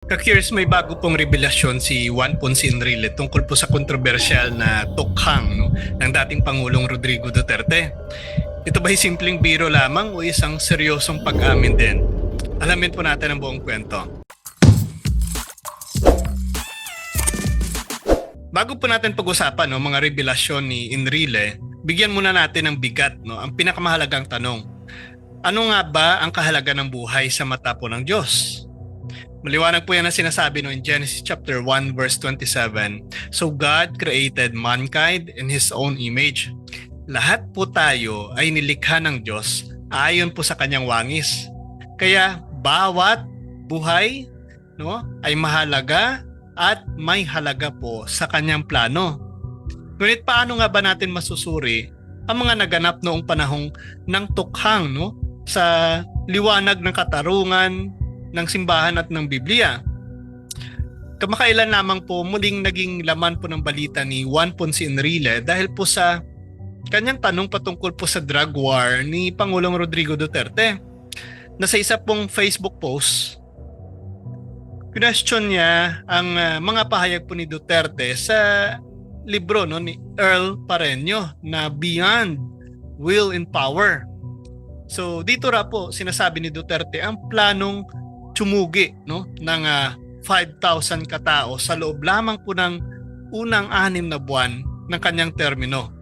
Ka-curious, may bago pong revelasyon si Juan Ponce Enrile tungkol po sa kontrobersyal na tukhang no, ng dating Pangulong Rodrigo Duterte. Ito ba'y simpleng biro lamang o isang seryosong pag-amin din? Alamin po natin ang buong kwento. Bago po natin pag-usapan no, mga revelasyon ni Enrile, bigyan muna natin ng bigat no, ang pinakamahalagang tanong. Ano nga ba ang kahalaga ng buhay sa mata po ng Diyos? Maliwanag po yan ang sinasabi no in Genesis chapter 1 verse 27. So God created mankind in His own image. Lahat po tayo ay nilikha ng Diyos ayon po sa kanyang wangis. Kaya bawat buhay no, ay mahalaga at may halaga po sa kanyang plano. Ngunit paano nga ba natin masusuri ang mga naganap noong panahong ng tukhang no, sa liwanag ng katarungan, ng simbahan at ng Biblia. Kamakailan lamang po muling naging laman po ng balita ni Juan Ponce Enrile dahil po sa kanyang tanong patungkol po sa drug war ni Pangulong Rodrigo Duterte. Na sa isa pong Facebook post, question niya ang uh, mga pahayag po ni Duterte sa libro no, ni Earl Pareño na Beyond Will and Power. So dito ra po sinasabi ni Duterte ang planong tumugi no ng uh, 5,000 katao sa loob lamang po ng unang anim na buwan ng kanyang termino.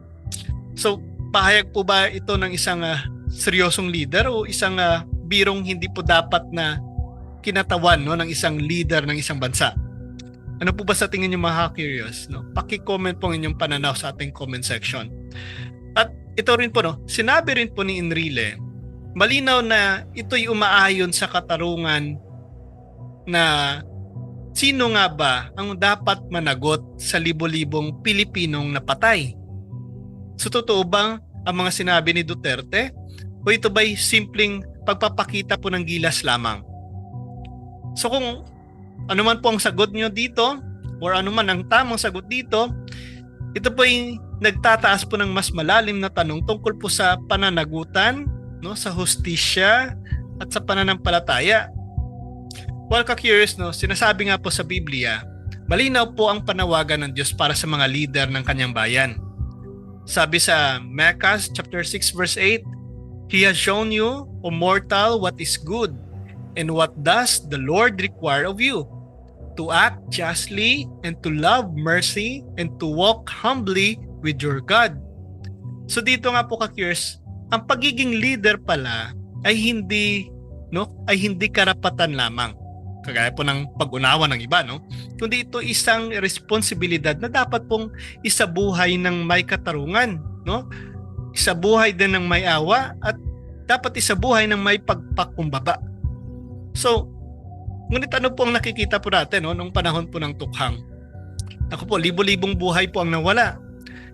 So pahayag po ba ito ng isang uh, seryosong leader o isang uh, birong hindi po dapat na kinatawan no ng isang leader ng isang bansa? Ano po ba sa tingin niyo mga curious no? Paki-comment po ang inyong pananaw sa ating comment section. At ito rin po no, sinabi rin po ni Enrile malinaw na ito'y umaayon sa katarungan na sino nga ba ang dapat managot sa libo-libong Pilipinong napatay. So totoo bang ang mga sinabi ni Duterte o ito ba'y simpleng pagpapakita po ng gilas lamang? So kung ano man po ang sagot nyo dito or ano man ang tamang sagot dito, ito po ay nagtataas po ng mas malalim na tanong tungkol po sa pananagutan no sa hustisya at sa pananampalataya. While ka-curious no, sinasabi nga po sa Biblia, malinaw po ang panawagan ng Diyos para sa mga leader ng kanyang bayan. Sabi sa Micah chapter 6 verse 8, He has shown you, O mortal, what is good, and what does the Lord require of you? To act justly, and to love mercy, and to walk humbly with your God. So dito nga po ka-curious, ang pagiging leader pala ay hindi no ay hindi karapatan lamang kagaya po ng pag-unawa ng iba no? Kundi ito isang responsibilidad na dapat pong isabuhay ng may katarungan no? Isabuhay din ng may awa at dapat isabuhay ng may pagpakumbaba. So ngunit ano po ang nakikita po natin no nung panahon po ng tukhang? Ako po libo-libong buhay po ang nawala.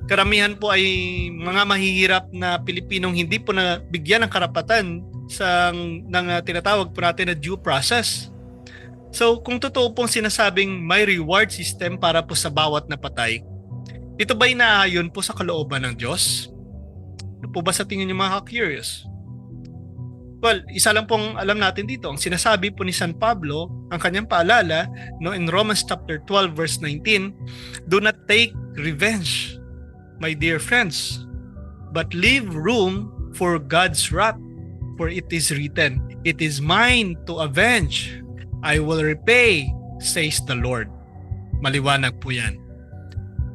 Karamihan po ay mga mahihirap na Pilipinong hindi po na bigyan ng karapatan sa ng uh, tinatawag po natin na due process. So kung totoo pong sinasabing may reward system para po sa bawat napatay, ito ba'y naayon po sa kalooban ng Diyos? Ano po ba sa tingin niyo mga curious? Well, isa lang pong alam natin dito, ang sinasabi po ni San Pablo, ang kanyang paalala, no, in Romans chapter 12 verse 19, do not take revenge my dear friends, but leave room for God's wrath. For it is written, It is mine to avenge. I will repay, says the Lord. Maliwanag po yan.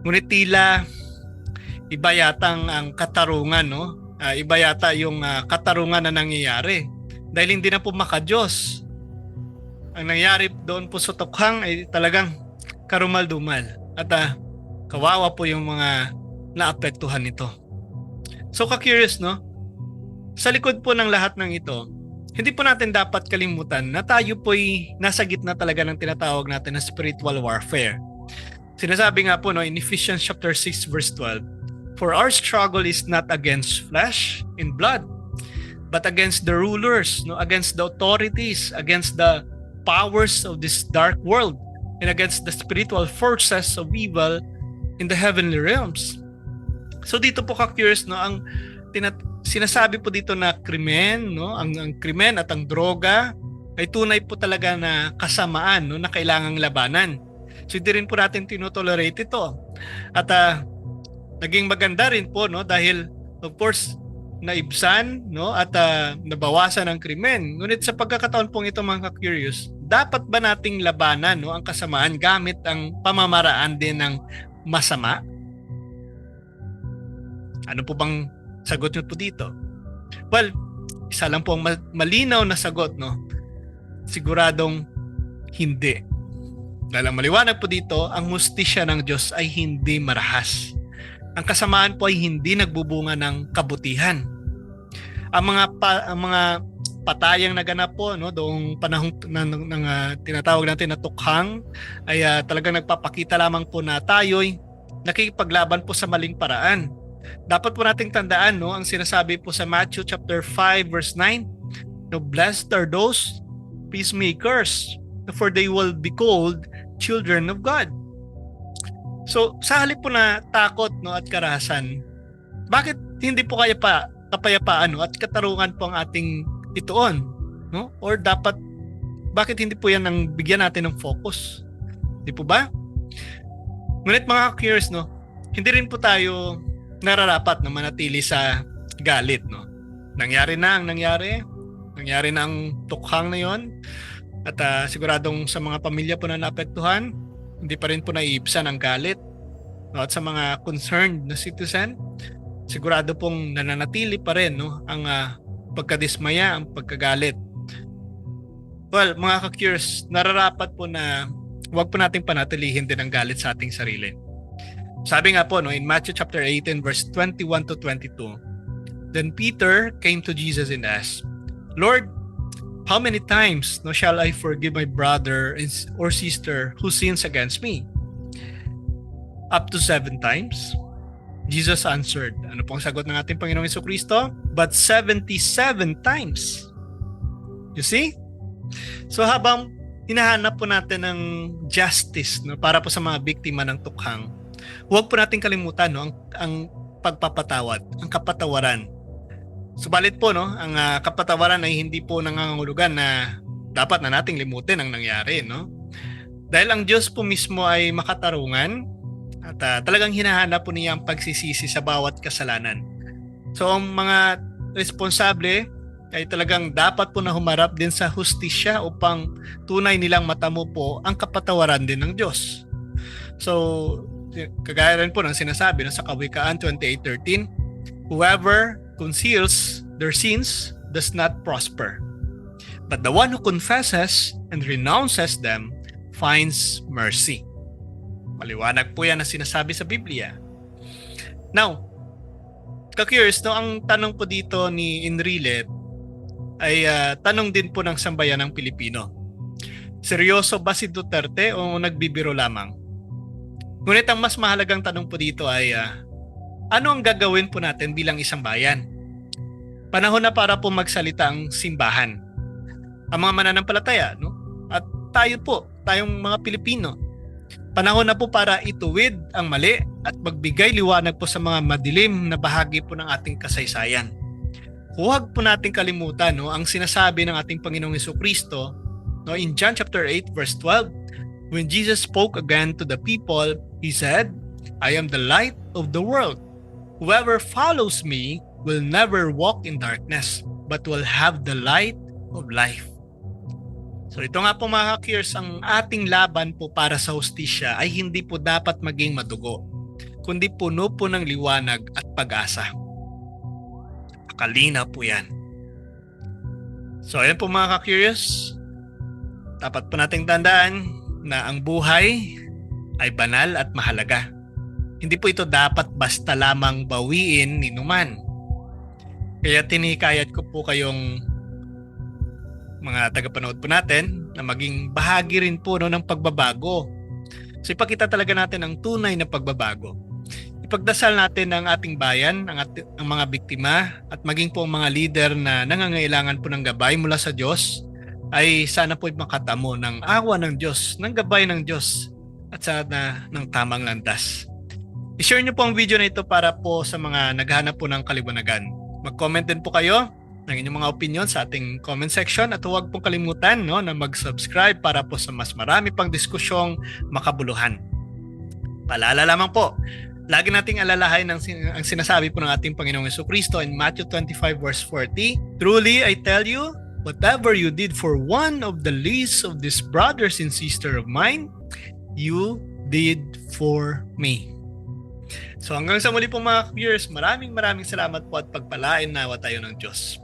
Ngunit tila iba yatang ang katarungan, no? Uh, iba yata yung uh, katarungan na nangyayari. Dahil hindi na po makajos. Ang nangyari doon po sa tukhang ay talagang karumal-dumal. At uh, kawawa po yung mga naapektuhan nito. So ka-curious no? Sa likod po ng lahat ng ito, hindi po natin dapat kalimutan na tayo po'y nasa gitna talaga ng tinatawag natin na spiritual warfare. Sinasabi nga po no, in Ephesians chapter 6 verse 12, For our struggle is not against flesh and blood, but against the rulers, no, against the authorities, against the powers of this dark world, and against the spiritual forces of evil in the heavenly realms. So dito po ka-curious no ang tinat- sinasabi po dito na krimen no ang, ang krimen at ang droga ay tunay po talaga na kasamaan no, na kailangang labanan. So hindi rin po natin tinotolerate ito. At ah, naging maganda rin po no dahil of course naibsan no at ah, nabawasan ang krimen. Ngunit sa pagkakataon pong ito mga curious, dapat ba nating labanan no ang kasamaan gamit ang pamamaraan din ng masama? Ano po bang sagot niyo po dito? Well, isa lang po ang ma- malinaw na sagot no. Siguradong hindi. Dahil maliwanag po dito, ang hustisya ng Diyos ay hindi marahas. Ang kasamaan po ay hindi nagbubunga ng kabutihan. Ang mga pa, ang mga patayang naganap po no doong panahong ng, ng, ng, ah, tinatawag natin na tukhang ay ah, talagang nagpapakita lamang po na tayo'y nakikipaglaban po sa maling paraan. Dapat po nating tandaan no ang sinasabi po sa Matthew chapter 5 verse 9, no blessed are those peacemakers for they will be called children of God. So, sa halip po na takot no at karahasan, bakit hindi po kaya pa kapayapaan no, at katarungan po ang ating ituon, no? Or dapat bakit hindi po 'yan ang bigyan natin ng focus? Di po ba? Ngunit mga curious no, hindi rin po tayo nararapat na manatili sa galit no. Nangyari na ang nangyari. Nangyari na ang tukhang na 'yon. At ah, siguradong sa mga pamilya po na naapektuhan, hindi pa rin po naiibsan ang galit. No? At sa mga concerned na citizen, sigurado pong nananatili pa rin no? ang ah, pagkadismaya, ang pagkagalit. Well, mga ka-curious, nararapat po na huwag po nating panatilihin din ang galit sa ating sarili. Sabi nga po no, in Matthew chapter 18 verse 21 to 22, Then Peter came to Jesus and asked, Lord, how many times no shall I forgive my brother or sister who sins against me? Up to seven times? Jesus answered, ano pong sagot ng ating Panginoong Yeso Kristo? But 77 times. You see? So habang hinahanap po natin ng justice no, para po sa mga biktima ng tukhang, huwag po natin kalimutan no, ang, ang pagpapatawad, ang kapatawaran. Subalit po no, ang ah, kapatawaran ay hindi po nangangahulugan na dapat na nating limutin ang nangyari, no? Dahil ang Diyos po mismo ay makatarungan at ah, talagang hinahanap po niya ang pagsisisi sa bawat kasalanan. So ang mga responsable ay talagang dapat po na humarap din sa hustisya upang tunay nilang matamo po ang kapatawaran din ng Diyos. So, kagaya rin po ng sinasabi no, sa Kawikaan 28.13, Whoever conceals their sins does not prosper. But the one who confesses and renounces them finds mercy. Maliwanag po yan na sinasabi sa Biblia. Now, ka-curious, no, ang tanong po dito ni Enrile ay ah, tanong din po ng sambayan ng Pilipino. Seryoso ba si Duterte o nagbibiro lamang? Ngunit ang mas mahalagang tanong po dito ay ah, ano ang gagawin po natin bilang isang bayan? Panahon na para po magsalita ang simbahan. Ang mga mananampalataya, no? At tayo po, tayong mga Pilipino. Panahon na po para ituwid ang mali at magbigay liwanag po sa mga madilim na bahagi po ng ating kasaysayan. Huwag po nating kalimutan no, ang sinasabi ng ating Panginoong Heso Kristo no, in John chapter 8 verse 12. When Jesus spoke again to the people, He said, I am the light of the world. Whoever follows me will never walk in darkness, but will have the light of life. So ito nga po mga ka-curious, ang ating laban po para sa hustisya ay hindi po dapat maging madugo, kundi puno po ng liwanag at pag-asa. Kalina po yan. So ayan po mga ka-curious, dapat po nating tandaan na ang buhay ay banal at mahalaga. Hindi po ito dapat basta lamang bawiin ni Numan. Kaya tinikayat ko po kayong mga tagapanood po natin na maging bahagi rin po no, ng pagbabago. So ipakita talaga natin ang tunay na pagbabago. Ipagdasal natin ang ating bayan, ang, ati- ang mga biktima at maging po ang mga leader na nangangailangan po ng gabay mula sa Diyos ay sana po makatamo ng awa ng Diyos, ng gabay ng Diyos at sana ng tamang landas. I-share niyo po ang video na ito para po sa mga naghahanap po ng kaliwanagan. Mag-comment din po kayo ng inyong mga opinion sa ating comment section at huwag pong kalimutan no, na mag-subscribe para po sa mas marami pang diskusyong makabuluhan. Paalala lamang po, lagi nating alalahain ang, ang sinasabi po ng ating Panginoong Yeso Kristo in Matthew 25 verse 40, Truly I tell you, whatever you did for one of the least of these brothers and sisters of mine, you did for me. So hanggang sa muli po mga viewers, maraming maraming salamat po at pagpalain nawa tayo ng Diyos.